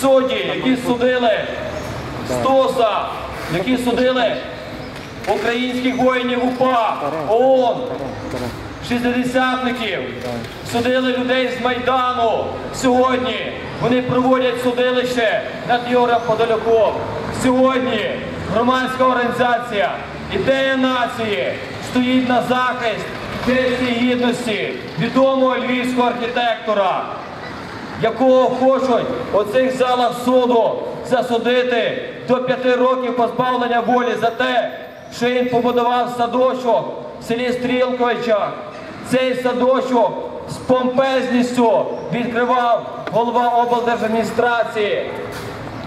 судді, які судили Стоса, які судили українських воїнів УПА, ООН, шістдесятників, судили людей з Майдану. Сьогодні вони проводять судилище над Юром Подоляком. Сьогодні громадська організація Ідея нації стоїть на захист честі гідності відомого львівського архітектора якого хочуть у цих залах суду засудити до п'яти років позбавлення волі за те, що він побудував садочок в селі Стрілковичах. Цей садочок з помпезністю відкривав голова облдержадміністрації.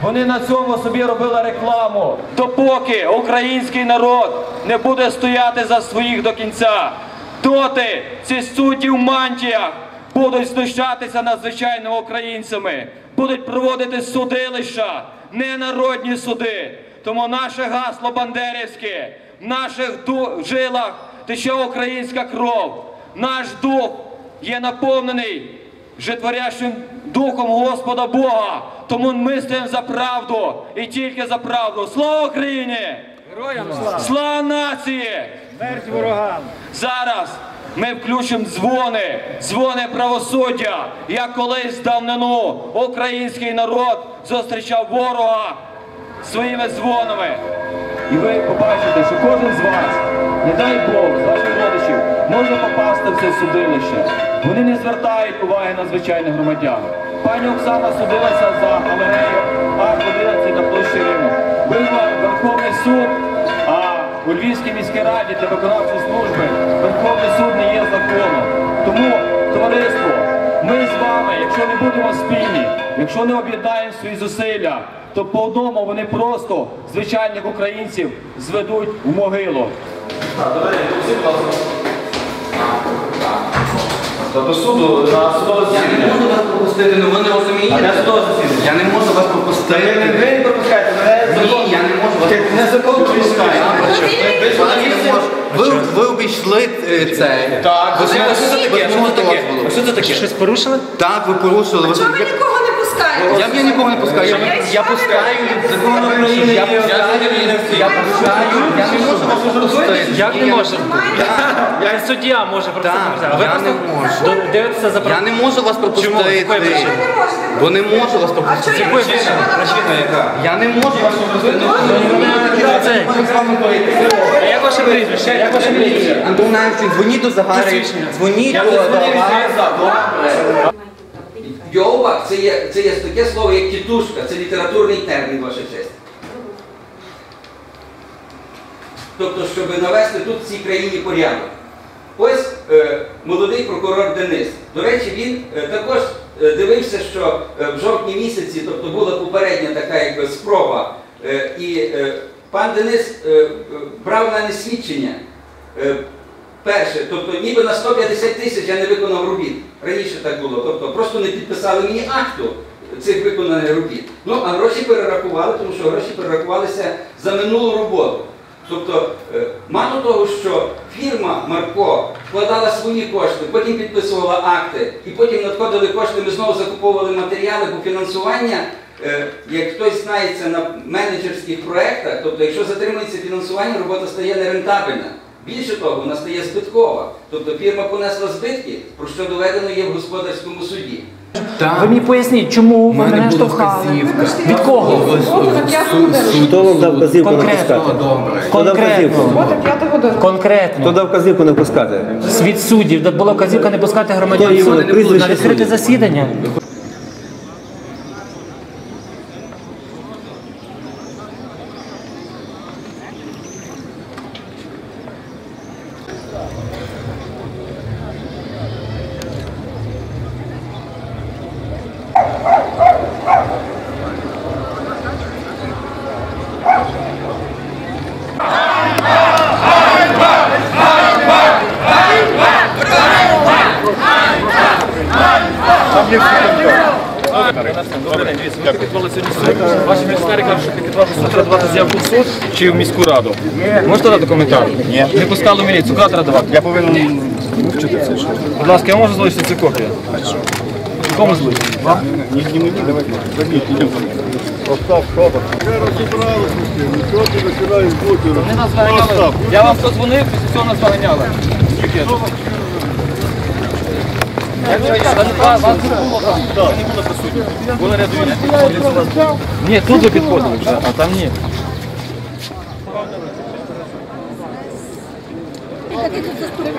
Вони на цьому собі робили рекламу. Допоки український народ не буде стояти за своїх до кінця, доти ці судді в мантіях будуть знущатися над звичайними українцями, будуть проводити судилища, не народні суди. Тому наше гасло бандерівське, в наших жилах тече українська кров. Наш дух є наповнений житворящим духом Господа Бога. Тому ми стоїмо за правду і тільки за правду. Слава Україні! Героям слава! Слава нації! Смерть ворогам! Зараз ми включимо дзвони, дзвони правосуддя, як колись давнину український народ зустрічав ворога своїми дзвонами. І ви побачите, що кожен з вас, не дай Бог, з ваших родичів, може попасти в це судилище. Вони не звертають уваги на звичайних громадян. Пані Оксана судилася за галерею А11 на площі Риму. Визвав Верховний суд, а у Львівській міській раді та виконавчій служби Верховний суд не є законом. Тому, товариство, ми з вами, якщо не будемо спільні, якщо не об'єднаємо свої зусилля, то по одному вони просто звичайних українців зведуть в могилу. До суду на судове Я не можу вас пропустити, ну ви не розумієте? А де судове засідання? Я не можу вас пропустити. Ви не пропускаєте, я не можу Ти. Ви не можу. Ви, обійшли е, це. Так, ви що це таке? Що це таке? Щось порушили? Так, ви порушили. Ви- Чому ви нікого не пускаєте? Я б я нікого не пускаю. Я, я пускаю закон України. Я пускаю, я пускаю. Я не можу вас пропустити. Як не може? Я- суддя може пропустити. Ви я не можу. до- дивитеся за Я не можу вас пропустити. Чому? Якої причини? Бо не можу вас пропустити. я якої причини? на? Я не можу вас пропустити. Це- А як ваше прізвище? Як ваше прізвище? Антонаєвич, дзвоніть до Загари. Дзвоніть до Загари. Йовбак це є, це є таке слово, як тітушка, це літературний термін, ваша честь. Тобто, щоб навести тут в цій країні порядок. Ось е, молодий прокурор Денис. До речі, він е, також е, дивився, що е, в жовтні місяці, тобто була попередня така якби спроба, е, і е, пан Денис брав в мене свідчення. Е, Перше, тобто ніби на 150 тисяч я не виконав робіт. Раніше так було. Тобто просто не підписали мені акту цих виконаних робіт. Ну, а гроші перерахували, тому що гроші перерахувалися за минулу роботу. Тобто, е, мало того, що фірма Марко вкладала свої кошти, потім підписувала акти, і потім надходили кошти, ми знову закуповували матеріали, бо фінансування, е, як хтось знається на менеджерських проєктах, тобто якщо затримується фінансування, робота стає нерентабельна. Більше того, вона стає збиткова. Тобто фірма понесла збитки, про що доведено є в господарському суді. Ви мені поясніть, чому ви мене штовхали? Від кого? Хто вам дав вказівку не Конкретно. пускати? Добре. Хто дав вказівку? Конкретно. Хто Конкретно. дав вказівку не пускати? Від суддів, де була вказівка не пускати Хто громадян в суд. прізвище на відкрите засідання. Добрий. Ваші міністери кажуть, що пікетував суд треба давати чи в міську раду. Можете дати коментар? Ні. Не пускали міліцію, куди треба давати? Я повинен вивчити це. Будь ласка, я можу залишити цю копію? Кому залишити? Вам? Ні, ні, ні, давайте. Забіть, йдемо. Остав, Федор. Я розібралися, нічого ти починаєш бути. Вони нас. Я вам подзвонив, після цього нас заганяли. Пікет. Ні, тут же підходили а там ні. Ти тут заступив.